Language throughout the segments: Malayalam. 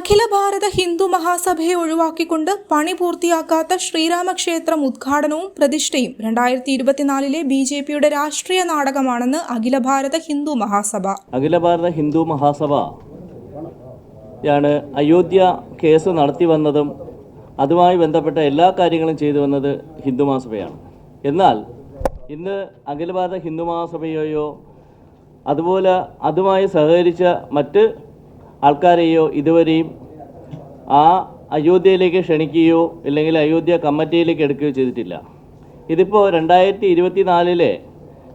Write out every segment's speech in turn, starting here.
അഖില ഭാരത ഹിന്ദു മഹാസഭയെ ഒഴിവാക്കിക്കൊണ്ട് പണി പൂർത്തിയാക്കാത്ത ശ്രീരാമക്ഷേത്രം ഉദ്ഘാടനവും പ്രതിഷ്ഠയും രണ്ടായിരത്തി ഇരുപത്തിനാലിലെ ബി ജെ പിയുടെ രാഷ്ട്രീയ നാടകമാണെന്ന് അഖില ഭാരത ഹിന്ദു മഹാസഭ. അഖില ഭാരത ഹിന്ദു മഹാസഭ യാണ് അയോധ്യ കേസ് നടത്തി വന്നതും അതുമായി ബന്ധപ്പെട്ട എല്ലാ കാര്യങ്ങളും ചെയ്തു വന്നത് ഹിന്ദു മഹാസഭയാണ്. എന്നാൽ ഇന്ന് അഖില ഭാരത ഹിന്ദു മഹാസഭയെയോ അതുപോലെ അതുമായി സഹകരിച്ച മറ്റ് ആൾക്കാരെയോ ഇതുവരെയും ആ അയോധ്യയിലേക്ക് ക്ഷണിക്കുകയോ അല്ലെങ്കിൽ അയോധ്യ കമ്മിറ്റിയിലേക്ക് എടുക്കുകയോ ചെയ്തിട്ടില്ല. ഇതിപ്പോൾ രണ്ടായിരത്തി ഇരുപത്തി നാലിലെ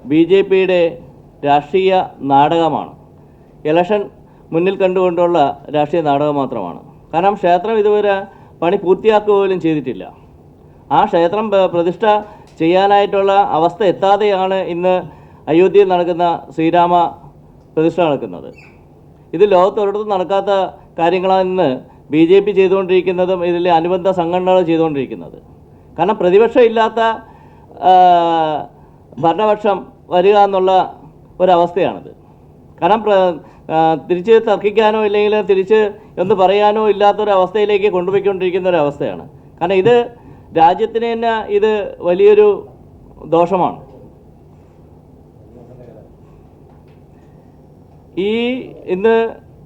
ബി ജെ പിയുടെ രാഷ്ട്രീയ നാടകമാണ്. ഇലക്ഷൻ മുന്നിൽ കണ്ടുകൊണ്ടുള്ള രാഷ്ട്രീയ നാടകം മാത്രമാണ്. കാരണം ക്ഷേത്രം ഇതുവരെ പണി പൂർത്തിയാക്കുക പോലും ചെയ്തിട്ടില്ല. ആ ക്ഷേത്രം പ്ര- പ്രതിഷ്ഠ ചെയ്യാനായിട്ടുള്ള അവസ്ഥ എത്താതെയാണ് ഇന്ന് അയോധ്യയിൽ നടക്കുന്ന ശ്രീരാമ പ്രതിഷ്ഠ നടക്കുന്നത്. ഇത് ലോകത്തൊരിടത്തും നടക്കാത്ത കാര്യങ്ങളാണ് ബി ജെ പി ചെയ്തുകൊണ്ടിരിക്കുന്നതും ഇതിലെ അനുബന്ധ സംഘടനകൾ ചെയ്തുകൊണ്ടിരിക്കുന്നത്. കാരണം പ്രതിപക്ഷം ഇല്ലാത്ത ഭരണപക്ഷം വരിക എന്നുള്ള ഒരവസ്ഥയാണിത്. കാരണം തിരിച്ച് തർക്കിക്കാനോ ഇല്ലെങ്കിൽ തിരിച്ച് ഒന്ന് പറയാനോ ഇല്ലാത്തൊരവസ്ഥയിലേക്ക് കൊണ്ടുപോയിക്കൊണ്ടിരിക്കുന്ന ഒരവസ്ഥയാണ്. കാരണം ഇത് രാജ്യത്തിന് തന്നെ ഇത് വലിയൊരു ദോഷമാണ്. ഈ ഇന്ന്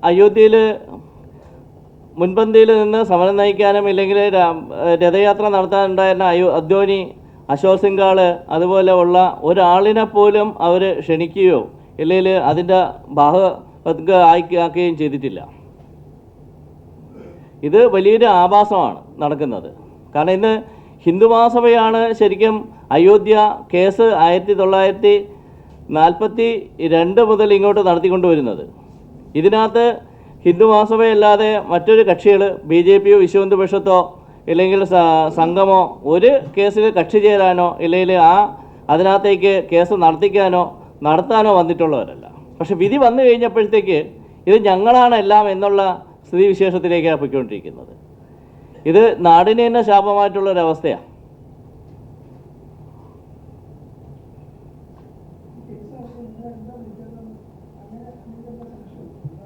അയോധ്യയിൽ മുൻപന്തിയിൽ നിന്ന് സമരം നയിക്കാനും ഇല്ലെങ്കിൽ രഥയാത്ര നടത്താനുണ്ടായിരുന്ന അയോ അദ്വാനി അശോക് സിംഗാൾ അതുപോലെ ഉള്ള ഒരാളിനെ പോലും അവർ ക്ഷണിക്കുകയോ ഇല്ലെങ്കിൽ അതിന്റെ ഭാഗ ആക്കി ആക്കുകയും ചെയ്തിട്ടില്ല. ഇത് വലിയൊരു ആഭാസമാണ് നടക്കുന്നത്. കാരണം ഇന്ന് ഹിന്ദു മഹാസഭയാണ് ശരിക്കും അയോധ്യ കേസ് ആയിരത്തി തൊള്ളായിരത്തി നാൽപ്പത്തി രണ്ട് മുതൽ ഇങ്ങോട്ട് നടത്തിക്കൊണ്ടുവരുന്നത്. ഇതിനകത്ത് ഹിന്ദു മഹാസഭയല്ലാതെ മറ്റൊരു കക്ഷികൾ ബി ജെ പിയോ വിശ്വഹിന്ദു പക്ഷത്തോ ഇല്ലെങ്കിൽ സംഘമോ ഒരു കേസിൽ കക്ഷി ചേരാനോ ഇല്ലെങ്കിൽ ആ അതിനകത്തേക്ക് കേസ് നടത്തിക്കാനോ നടത്താനോ വന്നിട്ടുള്ളവരല്ല. പക്ഷെ വിധി വന്നു കഴിഞ്ഞപ്പോഴത്തേക്ക് ഇത് ഞങ്ങളാണ് എല്ലാം എന്നുള്ള സ്ഥിതിവിശേഷത്തിലേക്കാണ് പോയിക്കൊണ്ടിരിക്കുന്നത്. ഇത് നാടിന് തന്നെ ശാപമായിട്ടുള്ള ഒരവസ്ഥയാണ്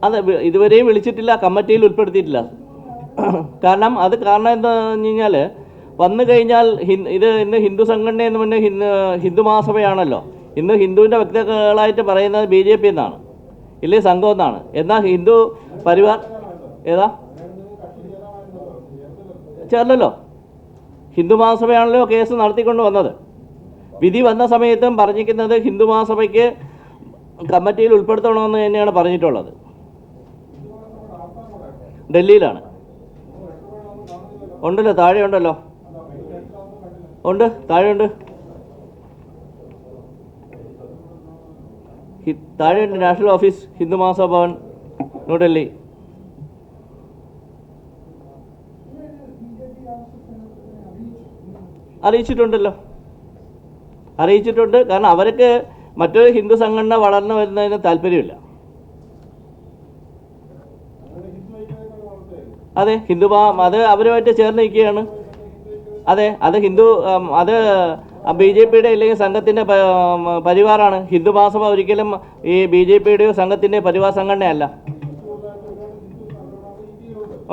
അതെ ഇതുവരെയും വിളിച്ചിട്ടില്ല കമ്മിറ്റിയിൽ ഉൾപ്പെടുത്തിയിട്ടില്ല. കാരണം അത് കാരണം എന്താ പറഞ്ഞു കഴിഞ്ഞാൽ വന്നു കഴിഞ്ഞാൽ ഇത് ഇന്ന് ഹിന്ദു സംഘടന എന്ന് പറഞ്ഞ ഹിന്ദു ഹിന്ദു മഹാസഭയാണല്ലോ ഇന്ന് ഹിന്ദുവിന്റെ വ്യക്തികളായിട്ട് പറയുന്നത് ബി ജെ പി എന്നാണ്. ഇല്ലേ സംഘം എന്നാണ്. എന്നാൽ ഹിന്ദു പരിവാർ ഏതാ? ചേർന്നല്ലോ. ഹിന്ദു മഹാസഭയാണല്ലോ കേസ് നടത്തിക്കൊണ്ട് വന്നത്. വിധി വന്ന സമയത്തും പറഞ്ഞിരിക്കുന്നത് ഹിന്ദു മഹാസഭയ്ക്ക് കമ്മിറ്റിയിൽ ഉൾപ്പെടുത്തണമെന്ന് തന്നെയാണ് പറഞ്ഞിട്ടുള്ളത്. ഡൽഹിയിലാണ്. ഉണ്ടല്ലോ താഴെ ഉണ്ടല്ലോ. ഉണ്ട് താഴെയുണ്ട് താഴെയുണ്ട് നാഷണൽ ഓഫീസ് ഹിന്ദു മഹാസഭവൻ ന്യൂഡൽഹി. അറിയിച്ചിട്ടുണ്ടല്ലോ. അറിയിച്ചിട്ടുണ്ട്. കാരണം അവർക്ക് മറ്റൊരു ഹിന്ദു സംഘടന വളർന്നു വരുന്നതിന് താല്പര്യമില്ല. അതെ ഹിന്ദു അത് അവരുമായിട്ട് ചേർന്ന് നിൽക്കുകയാണ്. അതെ അത് ഹിന്ദു അത് ബി ജെ പിയുടെ അല്ലെങ്കിൽ സംഘത്തിന്റെ പരിവാറാണ്. ഹിന്ദു മഹാസഭ ഒരിക്കലും ഈ ബി ജെ പിയുടെയോ സംഘത്തിന്റെ പരിവാർ സംഘടനയല്ല.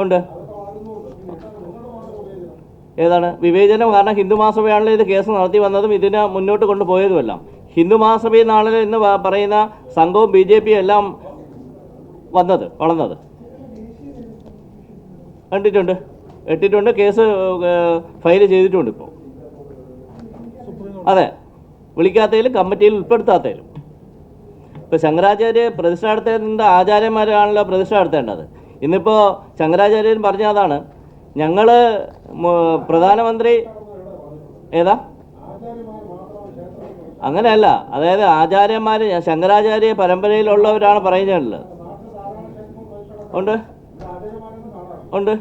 ഉണ്ട്. ഏതാണ്? വിവേചനം കാരണം ഹിന്ദു മഹാസഭയാണല്ലോ ഇത് കേസ് നടത്തി വന്നതും ഇതിനെ മുന്നോട്ട് കൊണ്ടുപോയതുമെല്ലാം. ഹിന്ദു മഹാസഭയിൽ നിന്നാണല്ലോ എന്ന് പറയുന്ന സംഘവും ബി ജെ പിയും എല്ലാം വന്നത് വളർന്നത്. കണ്ടിട്ടുണ്ട്. എട്ടിട്ടുണ്ട്. കേസ് ഫയൽ ചെയ്തിട്ടുണ്ട് ഇപ്പോൾ അതെ. വിളിക്കാത്തതിലും കമ്മിറ്റിയിൽ ഉൾപ്പെടുത്താത്തതിലും. ഇപ്പോൾ ശങ്കരാചാര്യ പ്രതിഷ്ഠ നടത്തേണ്ട ആചാര്യന്മാരാണല്ലോ പ്രതിഷ്ഠ നടത്തേണ്ടത്. ഇന്നിപ്പോൾ ശങ്കരാചാര്യൻ പറഞ്ഞ അതാണ് ഞങ്ങൾ പ്രധാനമന്ത്രി ഏതാ? അങ്ങനെയല്ല. അതായത് ആചാര്യന്മാർ ശങ്കരാചാര്യ പരമ്പരയിലുള്ളവരാണ് പറയുന്നത്. ഉണ്ട്? ഉണ്ട്?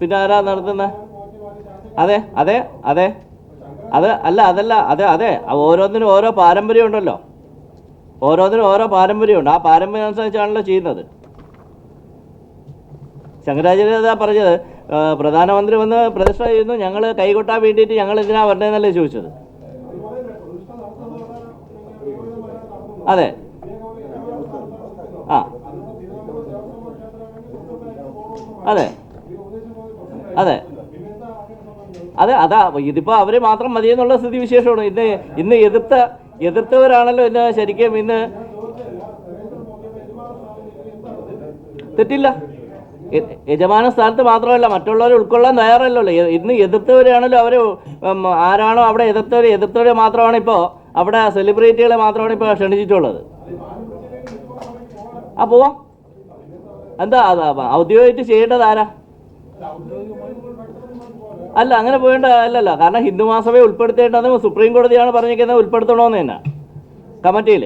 പിന്നെ ആരാ നടത്തുന്ന? അതെ അതെ അതെ. അത് അല്ല അതല്ല അതെ അതെ. ഓരോന്നിനും ഓരോ പാരമ്പര്യം ഉണ്ടല്ലോ ഓരോന്നിനും ഓരോ പാരമ്പര്യമുണ്ട്. ആ പാരമ്പര്യം അനുസരിച്ചാണല്ലോ ചെയ്യുന്നത്. ശങ്കരാചാര്യ പറഞ്ഞത് പ്രധാനമന്ത്രി വന്ന് പ്രതിഷ്ഠ ചെയ്യുന്നു ഞങ്ങൾ കൈകൊട്ടാൻ വേണ്ടിയിട്ട് ഞങ്ങൾ എന്തിനാ വരേണ്ടതെന്നല്ലേ ചോദിച്ചത്? അതെ. ആ. അതെ. അതെ. അതെ അതാ ഇതിപ്പോ അവർ മാത്രം മതി എന്നുള്ള സ്ഥിതി വിശേഷമാണ്. ഇന്ന് ഇന്ന് എതിർത്ത എതിർത്തവരാണല്ലോ ഇന്ന് ശരിക്കും ഇന്ന്. തെറ്റില്ല. യജമാന സ്ഥാനത്ത് മാത്രമല്ല മറ്റുള്ളവരെ ഉൾക്കൊള്ളാൻ തയ്യാറല്ലല്ലോ. ഇന്ന് എതിർത്തവരാണല്ലോ അവർ ആരാണോ അവിടെ എതിർത്തവർ എതിർത്തവരെ മാത്രമാണ് ഇപ്പോൾ അവിടെ സെലിബ്രിറ്റികളെ മാത്രമാണ് ഇപ്പോൾ ക്ഷണിച്ചിട്ടുള്ളത്. ആ പോവാം. എന്താ ഔദ്യോഗികമായിട്ട് ചെയ്യേണ്ടത് ആരാ? അല്ല അങ്ങനെ പോകേണ്ട അല്ലല്ല. കാരണം ഹിന്ദു മഹാസഭയെ ഉൾപ്പെടുത്തേണ്ടത് സുപ്രീം കോടതിയാണ് പറഞ്ഞിരിക്കുന്നത് ഉൾപ്പെടുത്തണമെന്ന് തന്നെ. കമ്മിറ്റിയിൽ